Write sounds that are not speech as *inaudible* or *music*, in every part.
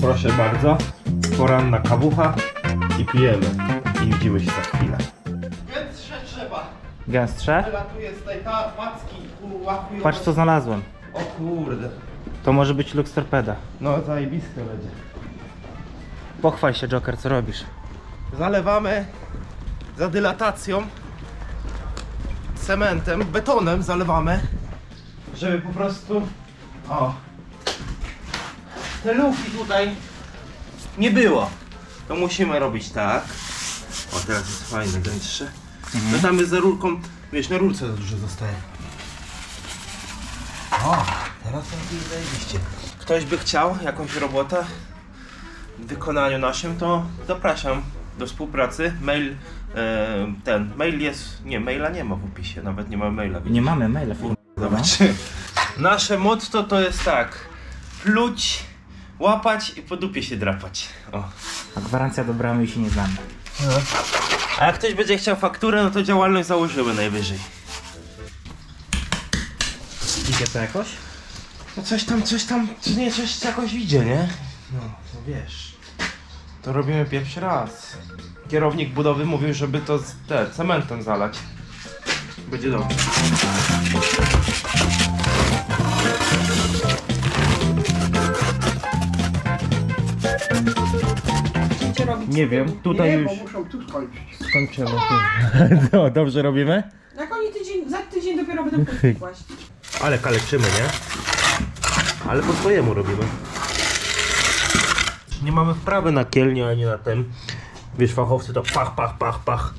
proszę bardzo. Poranna kawucha i pijemy. I widzimy się za chwilę. Gęstsze trzeba. Gęstsze? Wylatuje z tej ta macki ułapują. Patrz co znalazłem. O kurde. To może być Lux Torpeda. No zajebiste będzie. Pochwal się Joker, co robisz? Zalewamy za dylatacją cementem, betonem zalewamy, żeby po prostu o te luki tutaj nie było. To musimy robić tak. O teraz jest fajne, gęstsze. No tam jest za rurką, wiesz, na rurce za dużo zostaje. O, teraz to robi zajebiście. Ktoś by chciał jakąś robotę w wykonaniu naszym, to zapraszam do współpracy. Mail, e, ten, mail jest, nie, maila nie ma w opisie, nawet nie ma maila. Nie mamy maila. Zobacz. Nasze motto to jest tak, pluć, łapać i po dupie się drapać. O. A gwarancja do bramy się nie znamy. A jak ktoś będzie chciał fakturę, no to działalność założymy najwyżej. Idzie to jakoś? No coś tam, coś tam, czy nie, coś jakoś idzie, nie? No, no wiesz. To robimy pierwszy raz. Kierownik budowy mówił, żeby to z, te, cementem zalać. Będzie dobrze. Chcecie robić Nie wiem, tutaj nie, już bo muszą tu skończyć. skończymy. *laughs* No, dobrze robimy? Jak oni tydzień, za tydzień dopiero będą pójść kłaść. Ale kaleczymy, nie? Ale po swojemu robimy. Nie mamy wprawy na kielnię, ani na tym. Wiesz, fachowcy to pach, pach, pach, pach.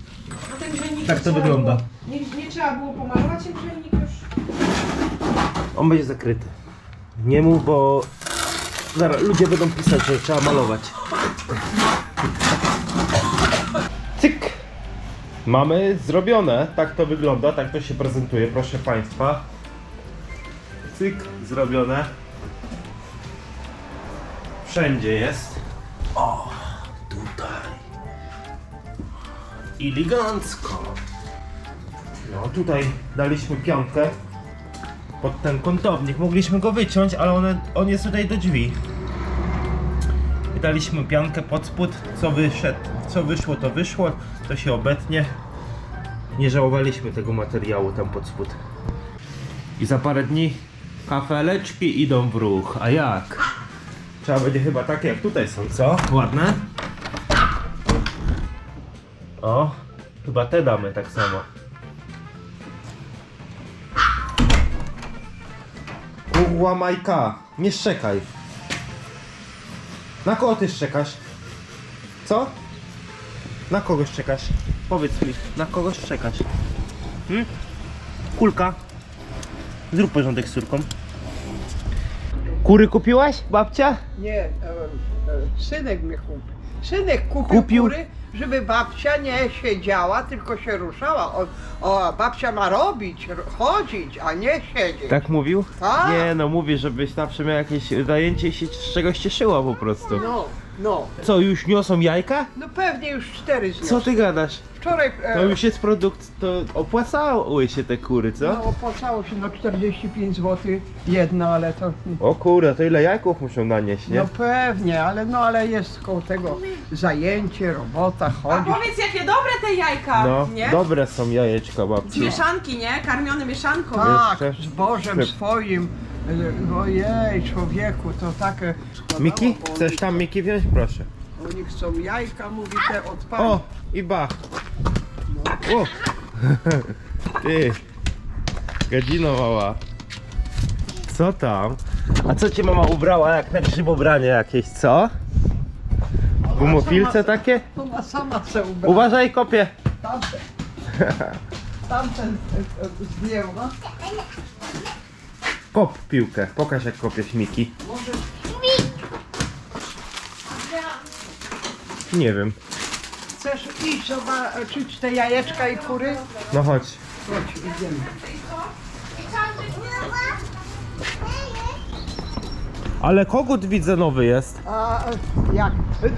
A ten grzejnik Tak to trzeba wygląda. Było, nie, nie trzeba było pomalować ten grzejnik już. On będzie zakryty. Nie mów, bo zaraz ludzie będą pisać, że trzeba malować. Cyk! Mamy zrobione. Tak to wygląda, tak to się prezentuje, proszę Państwa. Cyk, zrobione. Wszędzie jest. O, tutaj. Elegancko. No tutaj daliśmy piątkę pod ten kątownik. Mogliśmy go wyciąć, ale one, on jest tutaj do drzwi. I daliśmy piankę pod spód, co wyszedł, co wyszło to wyszło, to się obetnie. Nie żałowaliśmy tego materiału tam pod spód. I za parę dni kafeleczki idą w ruch, a jak? Trzeba będzie chyba takie jak tutaj są, co? Ładne? O, chyba te damy tak samo. Kurwa Majka, nie szczekaj. Na kogo ty szczekasz? Co? Na kogo szczekasz? Powiedz mi, na kogo szczekasz? Hmm? Kulka. Zrób porządek z córką. Kury kupiłaś, babcia? Nie, e, e, synek mnie kupił. Synek kupił, Kupił? kury, żeby babcia nie siedziała, tylko się ruszała. O, o babcia ma robić, ro- chodzić, a nie siedzieć. Tak mówił? Tak. Nie, no mówię, żebyś zawsze miał jakieś zajęcie i się z czegoś cieszyła po prostu. No, no. Co, już niosą jajka? No pewnie już cztery z Co ty gadasz? Wczoraj e, To już jest produkt, to opłacały się te kury, co? no, opłacało się no 45 zł jedna, ale to... O kurde, to ile jajków muszą nanieść, nie? No pewnie, ale no ale jest koło tego zajęcie, robota, A powiedz jakie dobre te jajka, No, nie? dobre są jajeczka Z babci. mieszanki, nie? Karmione mieszanką. Tak, Jeszcze? z Bożem Sklep. swoim. Ojej, człowieku, to takie Miki, chcesz tam Miki wziąć? Proszę. Oni chcą jajka, mówi te odpalić. O, i bach. O. *laughs* Ty. Gadzino mała. Co tam? A co cię mama ubrała jak na grzybobranie jakieś, co? Gumofilce takie? Ona sama chce ubrać. Uważaj, kopie. Tamten. *laughs* Tamten e, e, zdjęła. Kop piłkę. Pokaż jak kopiesz Miki. Może Nie wiem. chcesz iść zobaczyć te jajeczka i kury? No chodź. Chodź, idziemy. Ale kogut widzę nowy jest. A jak?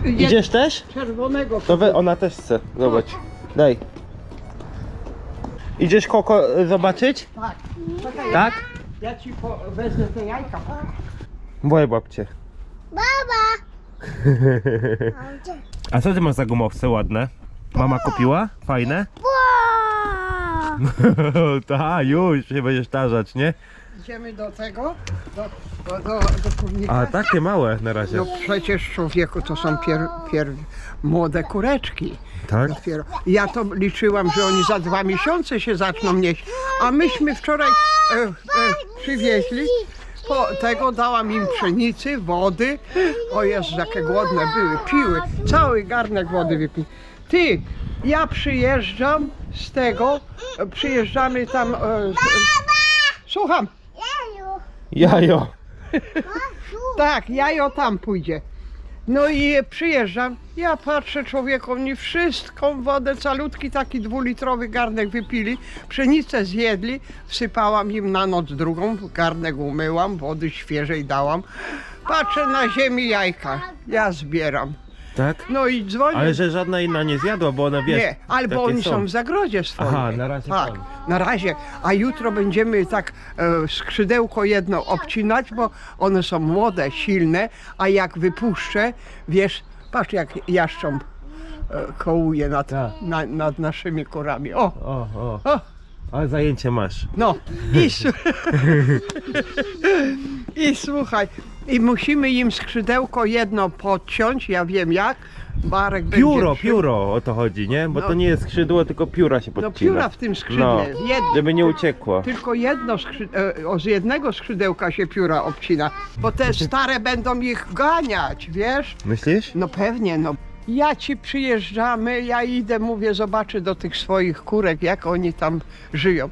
E, je- Idziesz też? Czerwonego. To we, ona też chce. Zobacz. Daj. Idziesz koko zobaczyć? Tak. Tak? Ja ci po, wezmę te jajka. tak? Woje babcie. *laughs* A co ty masz za gumowce ładne? Mama kupiła? Fajne? *laughs* Ta, już się będziesz tarzać, nie? Idziemy do tego, do, do, do, do kurnika. A takie małe na razie. No przecież człowieku to są pier, pier, młode kureczki. Tak? Dopiero. Ja to liczyłam, że oni za dwa miesiące się zaczną nieść, a myśmy wczoraj e, e, przywieźli. Po tego dałam im pszenicy, wody. O Jezu, jakie głodne były, piły. Cały garnek wody wypili. Ty, ja przyjeżdżam z tego, e, przyjeżdżamy tam. E, e, słucham. Jajo. Tak, jajo tam pójdzie. No i przyjeżdżam, ja patrzę człowieku, oni wszystką wodę, calutki taki dwulitrowy garnek wypili, pszenicę zjedli, wsypałam im na noc drugą, garnek umyłam, wody świeżej dałam. Patrzę na ziemi jajka, ja zbieram. Tak? No i dzwonię. Ale że żadna inna nie zjadła, bo one wiesz. Nie, albo takie oni są w zagrodzie swoim. Aha, na razie Tak, są. na razie. A jutro będziemy tak e, skrzydełko jedno obcinać, bo one są młode, silne, a jak wypuszczę, wiesz, patrz jak jaszcząb e, kołuje nad, Tak. na, nad naszymi kurami. O, O, o. o, Ale zajęcie masz. no i, su- *laughs* i słuchaj, i musimy im skrzydełko jedno podciąć, ja wiem jak. Barek Pióro, będzie pióro o to chodzi, nie? Bo No. to nie jest skrzydło, tylko pióra się No podcina. pióra w tym skrzydle, No, jedno. żeby nie uciekło. Tylko jedno skrzy... e, o, z jednego skrzydełka się pióra obcina, bo te stare będą ich ganiać, wiesz? Myślisz? No pewnie, no. Ja ci przyjeżdżamy, ja idę, mówię, zobaczę do tych swoich kurek, jak oni tam żyją.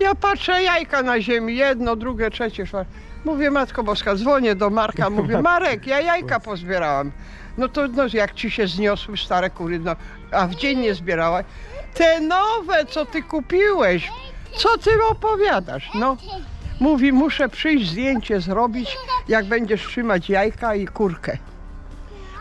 Ja patrzę, jajka na ziemi, jedno, drugie, trzecie, czwarte. Mówię, Matko Boska, dzwonię do Marka, mówię, *laughs* Marek, ja jajka pozbierałam. No to no, jak ci się zniosły stare kury, no, a w dzień nie zbierałaś. Te nowe, co ty kupiłeś, co ty opowiadasz, no. Mówi, muszę przyjść zdjęcie zrobić, jak będziesz trzymać jajka i kurkę.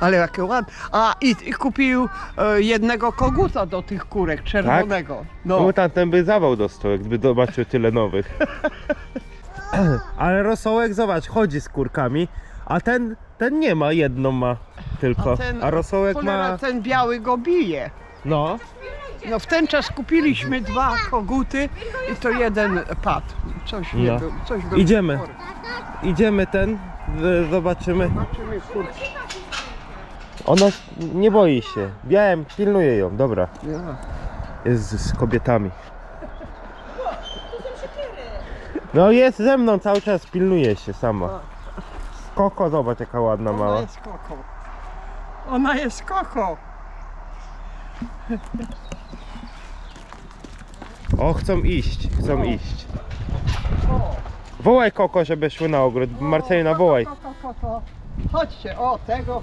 Ale jakie ładne. A i, i kupił e, jednego koguta do tych kurek, czerwonego. No. Bo tamten by zawał dostał, gdyby zobaczył tyle nowych. *laughs* Ale rosołek, zobacz, chodzi z kurkami, a ten, ten nie ma, jedną ma tylko. A, ten- rosołek Cholera, ma... ten biały go bije. No. No w ten czas kupiliśmy dwa koguty i to jeden padł. Coś nie No. był, coś był. Idziemy. chory. Idziemy ten, zobaczymy. Zobaczymy kurki. Ona nie boi się. Wiem, pilnuję ją, dobra. Ja. Jest z, z kobietami. No jest ze mną cały czas, pilnuje się sama. Koko, zobacz jaka ładna Ona mała. jest koko. Ona jest koko. O, chcą iść, chcą iść. Wołaj Koko, żeby szły na ogród. Marcelina, wołaj. Koko, koko. Chodźcie, o tego.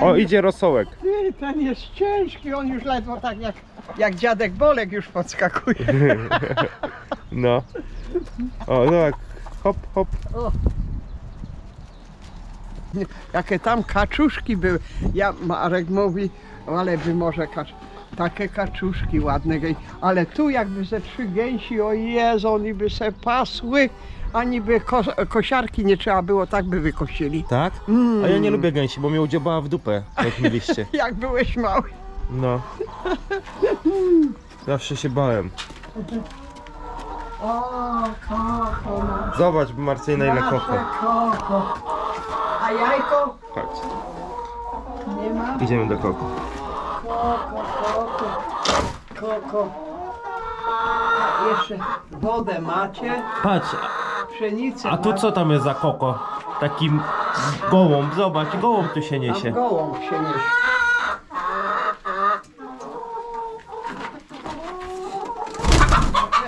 O, idzie rosołek. Ty, ten jest ciężki, on już ledwo tak jak, jak dziadek Bolek już podskakuje. *laughs* No. O, zobacz. Hop, hop. O. Jakie tam kaczuszki były. Ja, Marek mówi, ale by może kacz... Takie kaczuszki ładne, gej- ale tu jakby ze trzy gęsi, o Jezu, oni by se pasły, ani by ko kosiarki nie trzeba było, tak by wykosili. Tak? A ja nie lubię gęsi, bo mnie udziobała w dupę, jak *laughs* mówiliście. Jak byłeś mały. No. Zawsze się bałem. O, koko, no. Zobacz, Marcelina, ile koko. koko. A jajko? Chodź. Nie ma? Idziemy do koko. Koko, koko, koko. Jeszcze wodę macie, Patrz, pszenicę a tu macie, co tam jest za koko? Taki gołąb, zobacz, gołąb tu się a niesie. gołąb się niesie.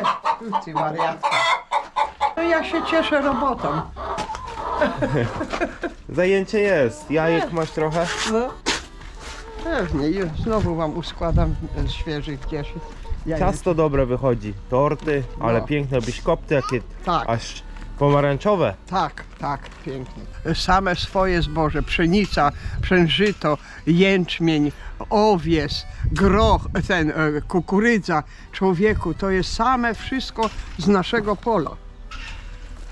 E, Ty wariatka. No ja się cieszę robotą. *laughs* Zajęcie jest. Jajek masz trochę? No. Pewnie, już znowu wam uskładam z świeżych cieszy. Ciasto dobre wychodzi. Torty, ale No. piękne biszkopty, jakie Tak. aż pomarańczowe. Tak, tak, pięknie. Same swoje zboże, pszenica, przężyto, jęczmień, owies, groch, ten, e, kukurydza, człowieku, to jest same wszystko z naszego pola.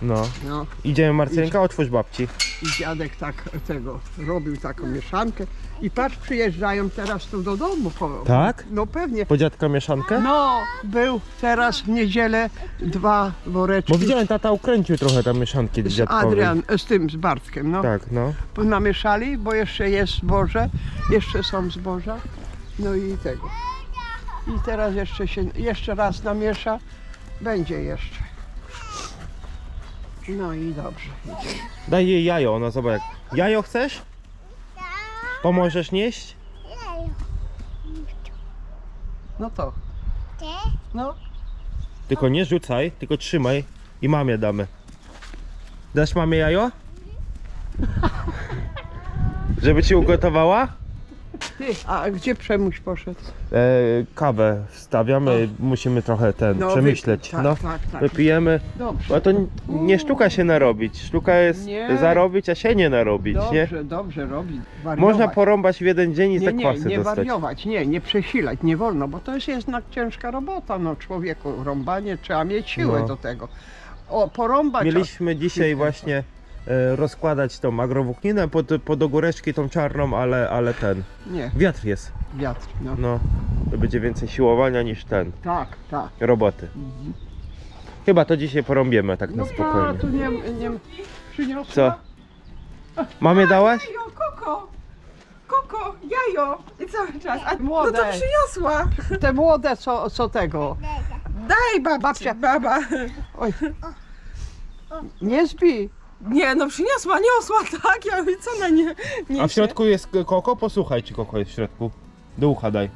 No. No. Idziemy Marcelinka, otwórz babci. I dziadek tak tego robił taką mieszankę. I patrz, przyjeżdżają teraz tu do domu. Po, Tak? No pewnie. Po dziadka mieszankę? No, był teraz w niedzielę dwa woreczki. Bo widziałem, tata ukręcił trochę tam mieszanki z dziadkowej. Adrian, z tym, z Bartkiem, no. Tak, no. Namieszali, bo jeszcze jest zboże, jeszcze są zboża. No i tego. I teraz jeszcze się, jeszcze raz namiesza, będzie jeszcze. No i dobrze. Daj jej jajo, ona zobacz jak. Jajo chcesz? Pomożesz nieść? No to. No, Tylko nie rzucaj, tylko trzymaj i mamie damy. Dasz mamie jajo? Żeby ci ugotowała? Ty, a gdzie Przemuś poszedł? E, kawę wstawiamy, musimy trochę ten No, przemyśleć. wypij, tak, no. tak, tak. Wypijemy. Dobrze. To n- nie sztuka się narobić. Sztuka jest Nie. zarobić, a się nie narobić, nie? Dobrze, dobrze robi. Wariować. Można porąbać w jeden dzień i nie, nie, zakwasy nie dostać. wariować, nie, nie przesilać, nie wolno, bo to jest jednak ciężka robota, no człowieku, rąbanie, trzeba mieć siłę No. do tego. O, porąbać, Mieliśmy dzisiaj właśnie rozkładać tą agrowłókninę pod, pod ogóreczki tą czarną, ale, ale ten, nie, wiatr jest. wiatr, no. No, to będzie więcej siłowania niż ten, Tak, tak. roboty. Chyba to dzisiaj porąbiemy tak na No ta, spokojnie. tu nie, nie przyniosła? Co? Mamie dałaś? Jajo, koko! Koko, jajo! I cały czas. A, no Młode. to przyniosła. Te młode, co, co tego, Daj babci, Babcia. baba. oj, nie zbij. Nie, no przyniosła, niosła, *laughs* tak? Ja mówię, co na nie niesie? A w środku jest koko? Posłuchaj, czy koko jest w środku. Do ucha daj.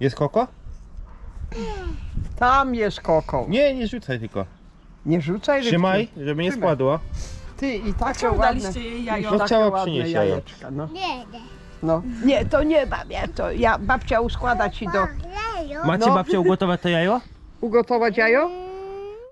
Jest koko? Tam jest koko. Nie, nie rzucaj tylko. Nie rzucaj rybki. Trzymaj, żeby nie Trzymaj. spadła. Ty i takie Czemu ładne, daliście jej jajo? No chciała przynieść jajo. jajeczka, no. no. Nie, to nie babia, to ja babcia uskłada ci do... Macie No. babcia ugotować to jajo? Ugotować jajo?